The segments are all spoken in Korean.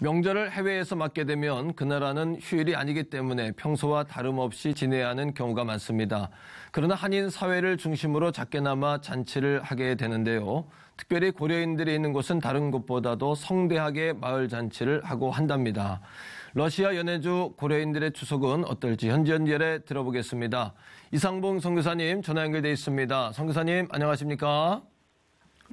명절을 해외에서 맞게 되면 그 나라는 휴일이 아니기 때문에 평소와 다름없이 지내야 하는 경우가 많습니다. 그러나 한인 사회를 중심으로 작게나마 잔치를 하게 되는데요. 특별히 고려인들이 있는 곳은 다른 곳보다도 성대하게 마을 잔치를 하고 한답니다. 러시아 연해주 고려인들의 추석은 어떨지 현지 연결에 들어보겠습니다. 이상봉 선교사님 전화 연결돼 있습니다. 선교사님 안녕하십니까?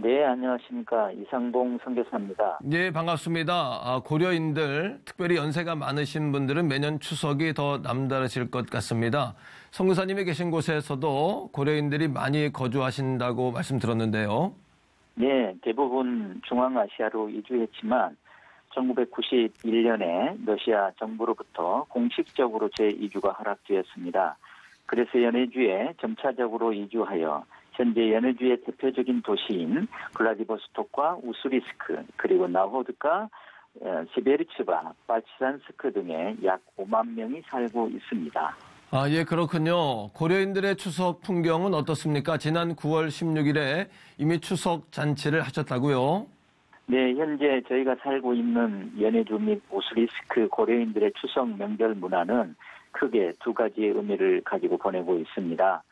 네, 안녕하십니까. 이상봉 선교사입니다. 네, 반갑습니다. 아, 고려인들, 특별히 연세가 많으신 분들은 매년 추석이 더 남다르실 것 같습니다. 선교사님이 계신 곳에서도 고려인들이 많이 거주하신다고 말씀 들었는데요. 네, 대부분 중앙아시아로 이주했지만 1991년에 러시아 정부로부터 공식적으로 재이주가 허락되었습니다. 그래서 연해주에 점차적으로 이주하여 현재 연해주의 대표적인 도시인 블라디보스톡과 우스리스크 그리고 나호드카, 시베르츠바, 발치산스크 등에 약 5만 명이 살고 있습니다. 아, 예, 그렇군요. 고려인들의 추석 풍경은 어떻습니까? 지난 9월 16일에 이미 추석 잔치를 하셨다고요? 네, 현재 저희가 살고 있는 연해주 및 우스리스크 고려인들의 추석 명절 문화는 크게 두 가지의 의미를 가지고 보내고 있습니다.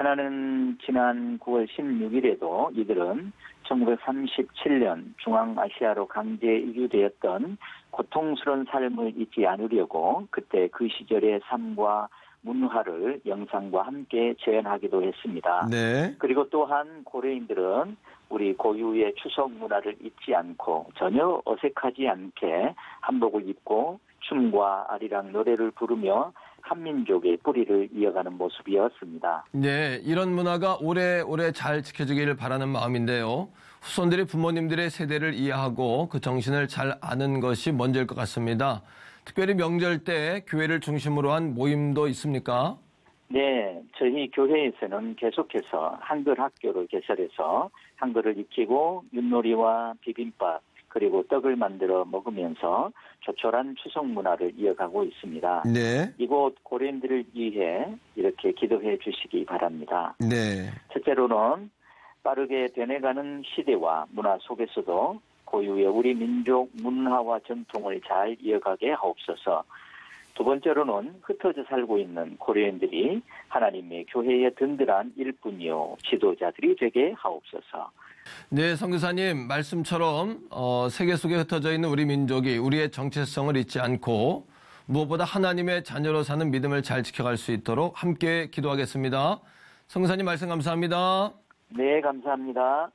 하나는 지난 9월 16일에도 이들은 1937년 중앙아시아로 강제 이주되었던 고통스러운 삶을 잊지 않으려고 그때 그 시절의 삶과 문화를 영상과 함께 재현하기도 했습니다. 네. 그리고 또한 고려인들은 우리 고유의 추석 문화를 잊지 않고 전혀 어색하지 않게 한복을 입고 춤과 아리랑 노래를 부르며 한민족의 뿌리를 이어가는 모습이었습니다. 네, 이런 문화가 오래오래 잘 지켜지기를 바라는 마음인데요. 후손들이 부모님들의 세대를 이해하고 그 정신을 잘 아는 것이 먼저일 것 같습니다. 특별히 명절 때 교회를 중심으로 한 모임도 있습니까? 네, 저희 교회에서는 계속해서 한글 학교를 개설해서 한글을 익히고 윷놀이와 비빔밥 그리고 떡을 만들어 먹으면서 조촐한 추석 문화를 이어가고 있습니다. 네. 이곳 고려인들을 위해 이렇게 기도해 주시기 바랍니다. 네. 첫째로는 빠르게 변해가는 시대와 문화 속에서도 고유의 우리 민족 문화와 전통을 잘 이어가게 하옵소서. 두 번째로는 흩어져 살고 있는 고려인들이 하나님의 교회의 든든한 일꾼이요 지도자들이 되게 하옵소서. 네, 성교사님 말씀처럼 어, 세계 속에 흩어져 있는 우리 민족이 우리의 정체성을 잊지 않고 무엇보다 하나님의 자녀로 사는 믿음을 잘 지켜갈 수 있도록 함께 기도하겠습니다. 성교사님 말씀 감사합니다. 네, 감사합니다.